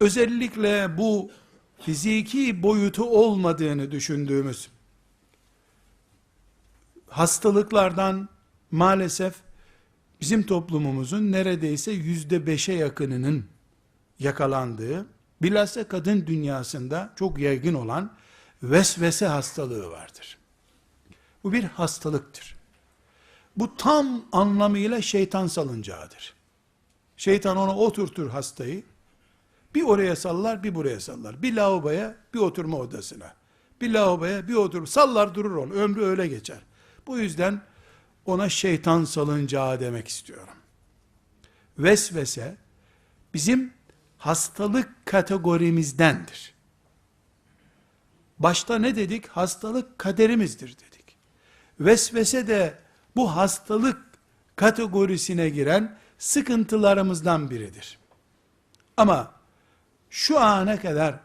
özellikle bu fiziki boyutu olmadığını düşündüğümüz hastalıklardan maalesef bizim toplumumuzun neredeyse yüzde beşe yakınının yakalandığı, bilhassa kadın dünyasında çok yaygın olan vesvese hastalığı vardır. Bu bir hastalıktır. Bu tam anlamıyla şeytan salıncağıdır. Şeytan ona oturtur hastayı, bir oraya sallar, bir buraya sallar. Bir lavaboya, bir oturma odasına. Bir lavaboya, bir otur, sallar durur onu. Ömrü öyle geçer. Bu yüzden ona şeytan salıncağı demek istiyorum. Vesvese bizim hastalık kategorimizdendir. Başta ne dedik? Hastalık kaderimizdir dedik. Vesvese de bu hastalık kategorisine giren sıkıntılarımızdan biridir. Ama şu ana kadar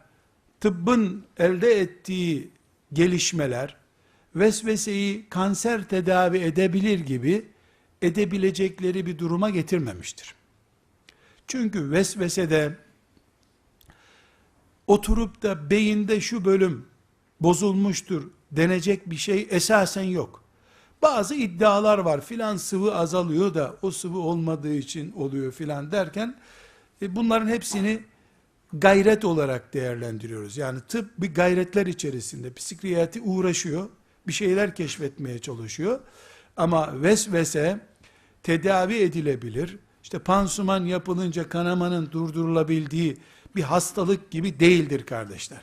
tıbbın elde ettiği gelişmeler vesveseyi kanser tedavi edebilir gibi edebilecekleri bir duruma getirmemiştir. Çünkü vesvesede oturup da beyinde şu bölüm bozulmuştur denecek bir şey esasen yok. Bazı iddialar var filan sıvı azalıyor da o sıvı olmadığı için oluyor filan derken e, bunların hepsini gayret olarak değerlendiriyoruz. Yani tıp bir gayretler içerisinde psikiyatri uğraşıyor, bir şeyler keşfetmeye çalışıyor. Ama vesvese tedavi edilebilir. İşte pansuman yapılınca kanamanın durdurulabildiği bir hastalık gibi değildir kardeşler.